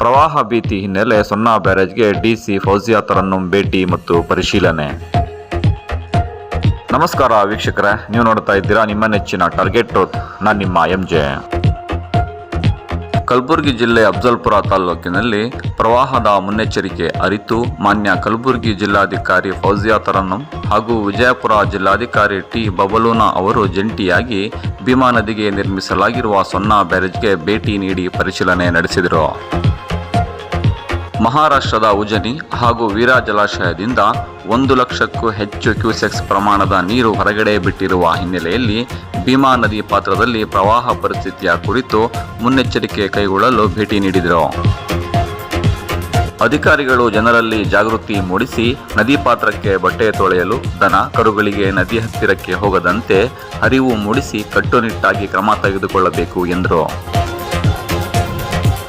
ಪ್ರವಾಹ ಭೀತಿ ಹಿನ್ನೆಲೆ ಸೊನ್ನಾ ಬ್ಯಾರೇಜ್ಗೆ ಡಿಸಿ ಫೌಜಿಯಾ ತರನ್ನುಂ ಭೇಟಿ ಮತ್ತು ಪರಿಶೀಲನೆ. ನಮಸ್ಕಾರ ವೀಕ್ಷಕರೇ, ನೀವು ನೋಡ್ತಾ ಇದ್ದೀರಾ ನಿಮ್ಮ ನೆಚ್ಚಿನ ಟಾರ್ಗೆಟ್ ಟ್ರೋತ್ ನಾನು ನಿಮ್ಮ ಎಂ ಜೆ ಕಲಬುರಗಿ ಜಿಲ್ಲೆ ಅಫ್ಜಲ್ಪುರ ತಾಲೂಕಿನಲ್ಲಿ ಪ್ರವಾಹದ ಮುನ್ನೆಚ್ಚರಿಕೆ ಅರಿತು ಮಾನ್ಯ ಕಲಬುರಗಿ ಜಿಲ್ಲಾಧಿಕಾರಿ ಫೌಜಿಯಾ ತರನ್ನಂ ಹಾಗೂ ವಿಜಯಪುರ ಜಿಲ್ಲಾಧಿಕಾರಿ ಟಿ ಬಬಲೂನಾ ಅವರು ಜಂಟಿಯಾಗಿ ಭೀಮಾ ನದಿಗೆ ನಿರ್ಮಿಸಲಾಗಿರುವ ಸೊನ್ನಾ ಬ್ಯಾರೇಜ್ಗೆ ಭೇಟಿ ನೀಡಿ ಪರಿಶೀಲನೆ ನಡೆಸಿದರು. ಮಹಾರಾಷ್ಟ್ರದ ಉಜನಿ ಹಾಗೂ ವೀರಾ ಜಲಾಶಯದಿಂದ ಒಂದು ಲಕ್ಷಕ್ಕೂ ಹೆಚ್ಚು ಕ್ಯೂಸೆಕ್ಸ್ ಪ್ರಮಾಣದ ನೀರು ಹೊರಗಡೆ ಬಿಟ್ಟಿರುವ ಹಿನ್ನೆಲೆಯಲ್ಲಿ ಭೀಮಾ ನದಿ ಪಾತ್ರದಲ್ಲಿ ಪ್ರವಾಹ ಪರಿಸ್ಥಿತಿಯ ಕುರಿತು ಮುನ್ನೆಚ್ಚರಿಕೆ ಕೈಗೊಳ್ಳಲು ಭೇಟಿ ನೀಡಿದರು. ಅಧಿಕಾರಿಗಳು ಜನರಲ್ಲಿ ಜಾಗೃತಿ ಮೂಡಿಸಿ ನದಿ ಪಾತ್ರಕ್ಕೆ ಬಟ್ಟೆ ತೊಳೆಯಲು, ದನ, ಕರುಗಳಿಗೆ ನದಿ ಹತ್ತಿರಕ್ಕೆ ಹೋಗದಂತೆ ಅರಿವು ಮೂಡಿಸಿ ಕಟ್ಟುನಿಟ್ಟಾಗಿ ಕ್ರಮ ತೆಗೆದುಕೊಳ್ಳಬೇಕು ಎಂದರು.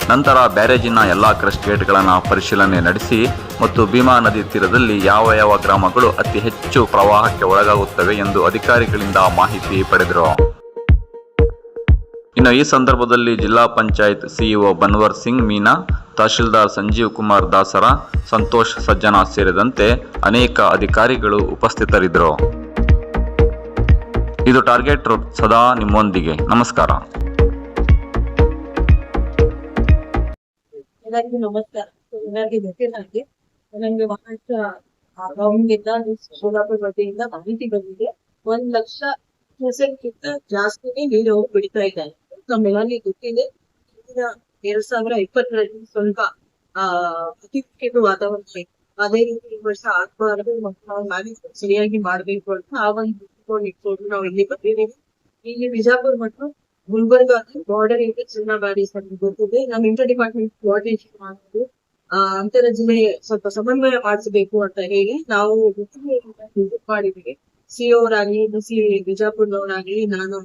ನಂತರ ಬ್ಯಾರೇಜಿನ ಎಲ್ಲ ಕ್ರಸ್ಟ್ ಗೇಟ್ಗಳನ್ನು ಪರಿಶೀಲನೆ ನಡೆಸಿ ಮತ್ತು ಭೀಮಾ ನದಿ ತೀರದಲ್ಲಿ ಯಾವ ಯಾವ ಗ್ರಾಮಗಳು ಅತಿ ಹೆಚ್ಚು ಪ್ರವಾಹಕ್ಕೆ ಒಳಗಾಗುತ್ತವೆ ಎಂದು ಅಧಿಕಾರಿಗಳಿಂದ ಮಾಹಿತಿ ಪಡೆದರು. ಇನ್ನು ಈ ಸಂದರ್ಭದಲ್ಲಿ ಜಿಲ್ಲಾ ಪಂಚಾಯತ್ ಸಿಇಒ ಬನ್ವರ್ ಸಿಂಗ್, ಮೀನಾ, ತಹಶೀಲ್ದಾರ್ ಸಂಜೀವ್ ಕುಮಾರ್ ದಾಸರ, ಸಂತೋಷ್ ಸಜ್ಜನ ಸೇರಿದಂತೆ ಅನೇಕ ಅಧಿಕಾರಿಗಳು ಉಪಸ್ಥಿತರಿದ್ದರು. ಇದು ಟಾರ್ಗೆಟ್ ಸದಾ ನಿಮ್ಮೊಂದಿಗೆ. ನಮಸ್ಕಾರ. ಎಲ್ಲರಿಗೂ ನಮಸ್ಕಾರ. ಎಲ್ಲರಿಗೂ ಗೊತ್ತಿಲ್ಲ ನನಗೆ ಮಹಾರಾಷ್ಟ್ರ ಗವರ್ಮೆಂಟ್ ಸೋಲಾಪುರ ವತಿಯಿಂದ ಮಾಹಿತಿ ಬಂದಿದೆ. ಒಂದ್ ಲಕ್ಷ ಕ್ಯೂಸೆಕ್ಕಿಂತ ಜಾಸ್ತಿನೇ ನೀರು ಹೋಗಿ ಬಿಡ್ತಾ ಇದ್ದಾರೆ. ನಮ್ಮೆಲ್ಲರಿಗೂ ಗೊತ್ತಿದೆ. ಹಿಂದಿನ ಎರಡ್ ಸಾವಿರ ಇಪ್ಪತ್ತರಲ್ಲಿ ಸ್ವಲ್ಪ, ಆ ಅತಿ ಕೆಟ್ಟು ವಾತಾವರಣ ಇತ್ತು. ಅದೇ ರೀತಿ ಈ ವರ್ಷ ಆಗ್ಬಾರ್ದು ಮತ್ತು ನಾವು ಮ್ಯಾನೇಜ್ಮೆಂಟ್ ಸರಿಯಾಗಿ ಮಾಡ್ಬೇಕು ಅಂತ ಆ ಒಂದು ದೃಷ್ಟಿಕೋನ ಇಟ್ಕೊಂಡು ನಾವು ಇಲ್ಲಿ ಬಂದಿದ್ದೀವಿ. ಇಲ್ಲಿ ಬಿಜಾಪುರ ಮತ್ತು ಗುಲ್ಬರ್ಗ ಬಾರ್ಡರ್ ಚಿನ್ನ ಚಿನ್ನಬಾರಿ ಗೊತ್ತಿದೆ. ನಮ್ ಇಂಟರ್ ಡಿಪಾರ್ಟ್ಮೆಂಟ್ ಕೋಆರ್ಡಿನೇಷನ್ ಮಾಡೋದು. ಆ ಅಂತರ ಜಿಲ್ಲೆ ಸ್ವಲ್ಪ ಸಮನ್ವಯ ಮಾಡಿಸಬೇಕು ಅಂತ ಹೇಳಿ ನಾವು ಮಾಡಿದೀವಿ ಸಿ ಅವರಾಗ್ಲಿ ಸಿ ಬಿಜಾಪುರದವರಾಗ್ಲಿ ನಾನು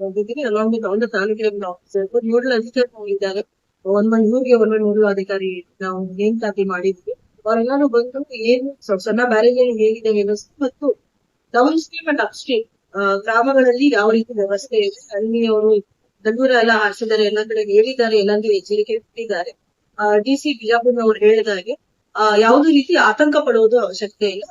ಬಂದಿದ್ದೀವಿ. ಅಲಾಂಗ್ ವಿತ್ ಆಲ್ ತಾಲೂಕಿನ ಆಫೀಸರ್ ನೋಡಲ್ ಅಧಿಕಾರಿ ಹೋಗಿದ್ದಾರೆ. ಒಂದ್ ಮಂದಿ ಊರಿಗೆ ಒಂದೊಂದು ನೋಡಲ್ ಅಧಿಕಾರಿ ನಾವು ನೇಮಕಾತಿ ಮಾಡಿದ್ವಿ ಅವರೆಲ್ಲಾನು ಬಂದು ಏನು ಸಣ್ಣ ಬ್ಯಾರೇಜ್ ಹೇಗಿದೆ ವ್ಯವಸ್ಥೆ ಮತ್ತು downstream and upstream ಗ್ರಾಮಗಳಲ್ಲಿ ಯಾವ ರೀತಿ ವ್ಯವಸ್ಥೆ ಇದೆ, ಅಲ್ಲಿ ಅವರು ದೂರ ಎಲ್ಲ ಹಾರಿಸಿದ್ದಾರೆ ಎಲ್ಲ ಕಡೆ ಹೇಳಿದ್ದಾರೆ ಎಲ್ಲರಿಗೂ ಎಚ್ಚರಿಕೆ ಕೊಟ್ಟಿದ್ದಾರೆ ಡಿ ಸಿ ಬಿಜಾಪುರ್ನವ್ರು ಹೇಳಿದ ಹಾಗೆ ಆ, ಯಾವುದೇ ರೀತಿ ಆತಂಕ ಪಡುವುದು ಅವಶ್ಯಕತೆ ಇಲ್ಲ.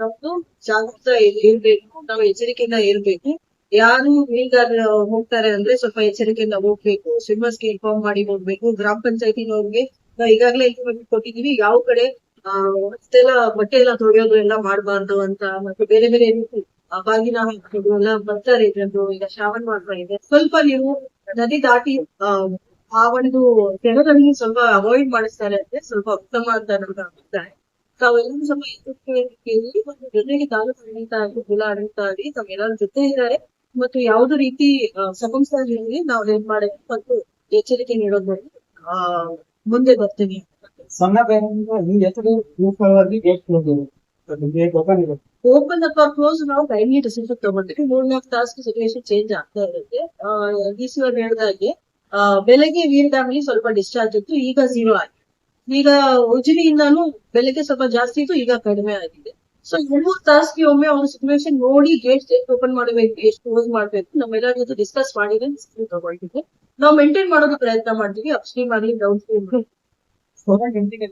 ನಮ್ದು ಜಾಗೃತ ಇರ್- ಇರ್ಬೇಕು ನಾವು ಎಚ್ಚರಿಕೆಯಿಂದ ಇರ್ಬೇಕು. ಯಾರು ಮೀನುಗಾರ ಹೋಗ್ತಾರೆ ಅಂದ್ರೆ ಸ್ವಲ್ಪ ಎಚ್ಚರಿಕೆಯಿಂದ ಹೋಗ್ಬೇಕು ಸ್ವಿಮ್ಮರ್ಸ್ಗೆ ಇನ್ಫಾರ್ಮ್ ಮಾಡಿ ಹೋಗ್ಬೇಕು ಗ್ರಾಮ ಪಂಚಾಯತಿನವ್ರಿಗೆ ನಾವು ಈಗಾಗಲೇ ಇನ್ಫಾರ್ಮೇಶನ್ ಕೊಟ್ಟಿದೀವಿ ಯಾವ ಕಡೆ ಅಷ್ಟೆಲ್ಲ ಬಟ್ಟೆ ಎಲ್ಲ ತೊಳೆಯೋದು ಎಲ್ಲ ಮಾಡಬಾರ್ದು ಅಂತ ಮತ್ತೆ ಬೇರೆ ಬೇರೆ ರೀತಿ ಬಾಗಿನ ಹಾಕೋದು ಎಲ್ಲ ಬರ್ತಾರೆ ಇದ್ರದ್ದು. ಈಗ ಶ್ರಾವಣ ಮಾತ್ರ ಇದೆ. ಸ್ವಲ್ಪ ನೀವು ನದಿ ದಾಟಿ ಆ, ಒಂದು ಜನರನ್ನು ಸ್ವಲ್ಪ ಅವಾಯ್ಡ್ ಮಾಡಿಸ್ತಾರೆ ಅಂದ್ರೆ ಸ್ವಲ್ಪ ಉತ್ತಮ ಅಂತ ನಮ್ಗೆ ಅಭಿಪ್ರಾಯ ತಾವೆಲ್ಲರೂ ಸ್ವಲ್ಪ ಎಚ್ಚರಿಕೆಯಲ್ಲಿ ಒಂದು ಜೊತೆಗೆ ತಾಲೂಕು ಆಡಳಿತ ಆಗಲಿ ಜಿಲ್ಲಾ ಆಡಳಿತ ಜೊತೆ ಇದ್ದಾರೆ. ಮತ್ತು ಯಾವುದೇ ರೀತಿ ಸರ್ಕಮ್ಸ್ಟಾನ್ಸ್ ನಾವು ಏನ್ ಮಾಡಿ ಮತ್ತು ಎಚ್ಚರಿಕೆ ನೀಡೋದ್ರಲ್ಲಿ ಮುಂದೆ ಬರ್ತೀವಿ ಸಣ್ಣ ನೀವು ಎಷ್ಟು ಸಲುವಾಗಿ ಗೇಟ್ ಕ್ಲೋಸ್ ಗೇಟ್ ಓಪನ್ ಇರುತ್ತೆ. ಓಪನ್ ಅಥವಾ ಕ್ಲೋಸ್ ನಾವು ಟೈಮ್ಲಿ ಡಿಸಿಷನ್ ತಗೊಂಡ್ವಿ ಮೂರ್ನಾಲ್ಕು ತಾಸು ಸಿಚುವೇಶನ್ ಚೇಂಜ್ ಆಗ್ತಾ ಇರುತ್ತೆ. ಡಿ ಸಿ ಅವ್ರು ಹೇಳಿದಾಗೆ ಬೆಳಗ್ಗೆ ವೀರ್ ಸ್ವಲ್ಪ ಡಿಸ್ಚಾರ್ಜ್ ಇತ್ತು, ಈಗ ಝೀರೋ ಆಗಿದೆ. ಈಗ ಉಜಿನಿಯಿಂದಾನು ಬೆಳಗ್ಗೆ ಸ್ವಲ್ಪ ಜಾಸ್ತಿ ಇತ್ತು, ಈಗ ಕಡಿಮೆ ಆಗಿದೆ. ಸೊ ಮೂರ್ ತಾಸಿಗೆ ಒಮ್ಮೆ ಅವ್ರ ಸಿಚುವೇಶನ್ ನೋಡಿ ಗೇಟ್ ಓಪನ್ ಮಾಡಬೇಕು ಎಷ್ಟು ಕ್ಲೋಸ್ ಮಾಡ್ಬೇಕು. ನಮ್ಮೆಲ್ಲರ ಜೊತೆ ಡಿಸ್ಕಸ್ ಮಾಡಿದ್ರೆ ತಗೊಳ್ತಿದ್ವಿ ನಾವು ಮೇಂಟೈನ್ ಮಾಡೋದು ಪ್ರಯತ್ನ ಮಾಡ್ತೀವಿ ಅಪ್ ಸ್ಟ್ರೀಮ್ ಆಗಲಿ ಡೌನ್ ಸ್ಟ್ರೀಮ್ 我再给你个